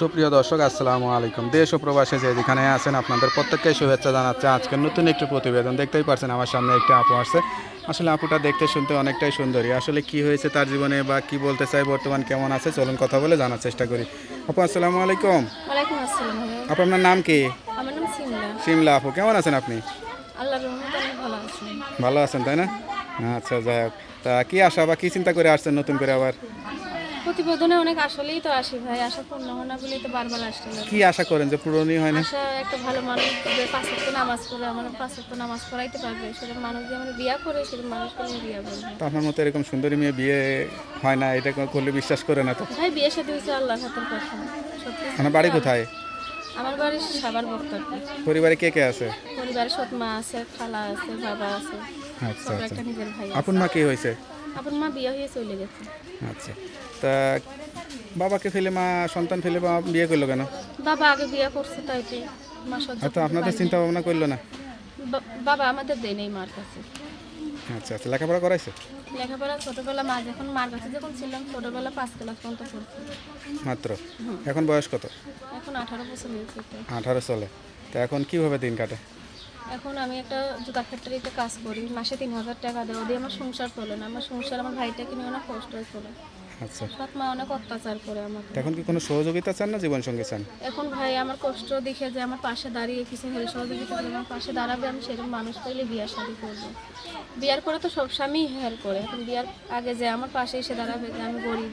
সুপ্রিয় দর্শক আসসালামু আলাইকুম। দেশ ও প্রবাসে যে যেখানে আছেন আপনাদের প্রত্যেককে শুভেচ্ছা জানাচ্ছে। আজকের নতুন একটি প্রতিবেদন দেখতেই পারছেন আমার সামনে একটি আপু আসছে। আসলে আপুটা দেখতে শুনতে অনেকটাই সুন্দরী। আসলে কি হয়েছে তার জীবনে বা কি বলতে চাই বর্তমান কেমন আছে চলুন কথা বলে জানার চেষ্টা করি। আপু আসসালামু আলাইকুম। আপু আপনার নাম কি? সিমলা। আপু কেমন আছেন আপনি? ভালো আছেন তাই না? আচ্ছা যাই হোক। তা কি আশা বা কি চিন্তা করে আসছেন নতুন করে আবার? প্রতিবেদনে অনেক আসলেই তো আসি ভাই আশা পূর্ণ হয় না বলেই তো বারবার আসতে লাগে। কি আশা করেন যে পূরণই হয় না? আশা একটা ভালো মানুষ যে পাঁচ ওয়াক্ত নামাজ পড়ে আমার পাঁচ ওয়াক্ত নামাজ পড়াইতে পারবে। সেরকম মানুষ যে আমার বিয়া করে সেরকম মানুষকে আমি বিয়া করব। তো আপনার মতো এরকম সুন্দরী মেয়ে বিয়ে হয় না এটা করলে বিশ্বাস করে না তো? ভাই বিয়ে সাথে হয়েছে আল্লাহর হাতের কথা সত্যি। আপনার বাড়ি কোথায়? আমার বাড়ি সাবার বক্তার পরিবারে কে কে আছে? পরিবারে সৎ মা আছে খালা আছে বাবা আছে। আচ্ছা আচ্ছা। একটা নিজের ভাই আছে। আপন মা কি হয়েছে? আপন মা বিয়ে হয়ে চলে গেছে। আচ্ছা। তা বাবাকে ফেলে মা সন্তান ফেলে মা বিয়ে করল কেন? বাবা আগে বিয়ে করছে তাই তো মা সহ্য আপনাদের চিন্তা ভাবনা করল না? বা- বাবা আমাদের দেয় নেই মার কাছে। আচ্ছা আচ্ছা লেখাপড়া করাইছে? লেখাপড়া ছোটবেলা মা যখন মার কাছে যখন ছিলাম ছোটবেলা পাঁচ ক্লাস পর্যন্ত পড়ছি। মাত্র? এখন বয়স কত? এখন আঠারো বছর হয়েছে তো। আঠারো চলে। তা এখন কীভাবে দিন কাটে? এখন আমি একটা জুতা ফ্যাক্টরিতে কাজ করি মাসে তিন হাজার টাকা দেয় ওদের আমার সংসার চলে না। আমার সংসার আমার ভাইটাকে নিয়ে অনেক কষ্ট চলে। আচ্ছা। মা অনেক অত্যাচার করে আমাকে। এখন কি কোনো সহযোগিতা চান না জীবন সঙ্গী চান? এখন ভাই আমার কষ্ট দেখে যে আমার পাশে দাঁড়িয়ে কিছু হলে সহযোগিতা করে আমার পাশে দাঁড়াবে আমি সেরকম মানুষ পাইলে বিয়ার শাদি করব। বিয়ার পরে তো সব স্বামী হেল্প করে। এখন বিয়ার আগে যে আমার পাশে এসে দাঁড়াবে যে আমি গরিব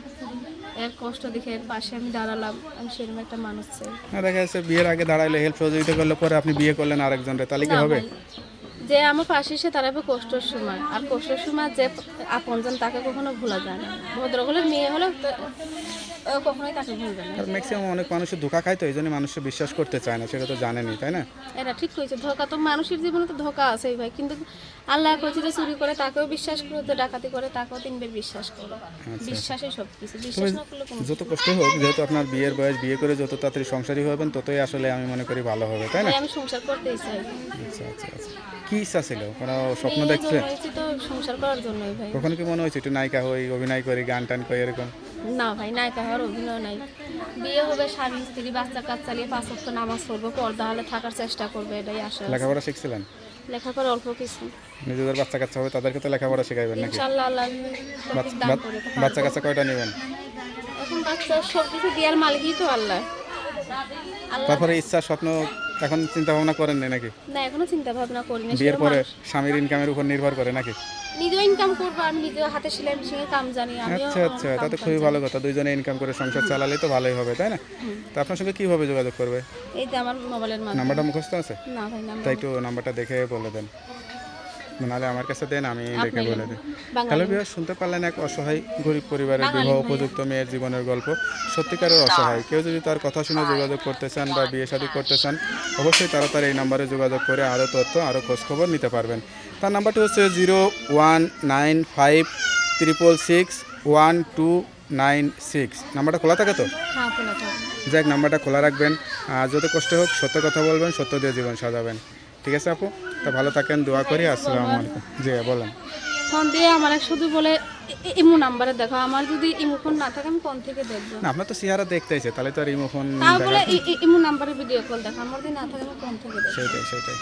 এর কষ্ট দেখে এর পাশে আমি দাঁড়ালাম আমি সেরকম একটা মানুষ চাই। না দেখা যাচ্ছে বিয়ের আগে দাঁড়াইলে হেল্প সহযোগিতা করলে পরে আপনি বিয়ে করলেন আরেকজনের তাহলে কি হবে? যে আমার পাশে এসে দাঁড়াবে কষ্টের সময়। আর কষ্টের সময় যে আপনজন তাকে কখনো ভোলা যায় না। ভদ্র হলে মেয়ে হলে কখনোই তাকে ভুলবে না। ম্যাক্সিমাম অনেক মানুষের ধোকা খায় তো এই জন্য মানুষের বিশ্বাস করতে চায় না সেটা তো জানেনি তাই না? এটা ঠিক কইছে ধোকা তো মানুষের জীবনে তো ধোকা আছেই ভাই কিন্তু আল্লাহ কইছে যে চুরি করে তাকেও বিশ্বাস করো যে ডাকাতি করে তাকেও তিনবার বিশ্বাস করো। বিশ্বাসই সব কিছু বিশ্বাস না করলে যত কষ্ট হোক যেহেতু আপনার বিয়ের বয়স বিয়ে করে যত তাড়াতাড়ি সংসারী হবেন ততই আসলে আমি মনে করি ভালো হবে তাই না? আমি সংসার করতেই চাই। আচ্ছা আচ্ছা আচ্ছা। কি ইচ্ছা ছিল কোনো স্বপ্ন দেখছে? তো সংসার করার জন্যই ভাই। কখনো কি মনে হয়েছে একটু নায়িকা হই অভিনয় করি গান টান করি এরকম? না ভাই নায়িকা হওয়ার অভিনয় নাই। বিয়ে হবে স্বামী স্ত্রী বাচ্চা কাচ্চা নিয়ে পাঁচ ওয়াক্ত নামাজ পড়ব পর্দা হলে থাকার চেষ্টা করবে এটাই আশা লেখাপড়া শিখছিলেন? লেখাপড়া অল্প কিছু। নিজেদের বাচ্চা কাচ্চা হবে তাদেরকে তো লেখাপড়া শেখাইবেন নাকি? আল্লাহ বাচ্চা কাচ্চা কয়টা নেবেন? এখন বাচ্চা সব কিছু দেওয়ার মালিকই তো আল্লাহ তারপরে ইচ্ছা স্বপ্ন এখন চিন্তা ভাবনা করেন নাই নাকি? না এখনও চিন্তা ভাবনা করিনি। বিয়ের পরে স্বামীর ইনকামের উপর নির্ভর করে নাকি? নিজে ইনকাম করব আমি নিজে হাতে সেলাই মেশিনে কাম জানি আমি আচ্ছা আচ্ছা তাতে খুবই ভালো কথা দুইজনে ইনকাম করে সংসার চালালে তো ভালোই হবে তাই না? তা আপনার সঙ্গে কীভাবে যোগাযোগ করবে? এই যে আমার মোবাইলের নাম্বারটা মুখস্থ আছে? না ভাই নাম্বার তাই একটু নাম্বারটা দেখে বলে দেন। নাহলে আমার কাছে দেন আমি দেখে বলে দিই। হ্যালো বিহার শুনতে পারলেন এক অসহায় গরিব পরিবারের বিবাহ উপযুক্ত মেয়ের জীবনের গল্প। সত্যিকারের অসহায়। কেউ যদি তার কথা শুনে যোগাযোগ করতে চান বা বিয়ে শাদী করতে চান অবশ্যই তারা তার এই নাম্বারে যোগাযোগ করে আরও তথ্য আরও খোঁজখবর নিতে পারবেন। তার নাম্বারটি হচ্ছে zero one nine five triple six one two nine six. নাম্বারটা খোলা থাকে তো? হ্যাঁ যাক নাম্বারটা খোলা রাখবেন। আর যত কষ্ট হোক সত্য কথা বলবেন সত্য দিয়ে জীবন সাজাবেন। ঠিক আছে আপু? তা ভালো থাকেন দোয়া করি আসসালামু আলাইকুম। জি বলেন। ফোন দিয়ে আমার শুধু বলে ইমু নাম্বারে দেখো আমার যদি ইমু ফোন না থাকে আমি ফোন থেকে দেখব? না আপনার তো চেহারা দেখতেইছে তাহলে তো আর ইমো ফোন তাও বলে ই- ই- নাম্বারে ভিডিও কল দেখো আমার যদি না থাকে আমি ফোন থেকে দেখব? সেটাই সেটাই।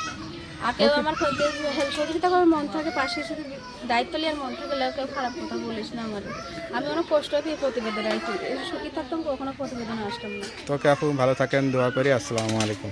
আর কেউ আমার হেল্প সহযোগিতা করে মন থাকে পাশে শুধু দায়িত্ব নিয়ে মন থেকে লাগে কেউ খারাপ কথা বলিস না আমার। আমি অনেক কষ্ট পেয়ে প্রতিবেদন আইছি সুখী থাকতাম কখনো প্রতিবেদন আসতাম না। তোকে আপু ভালো থাকেন দোয়া করি আসসালামু আলাইকুম।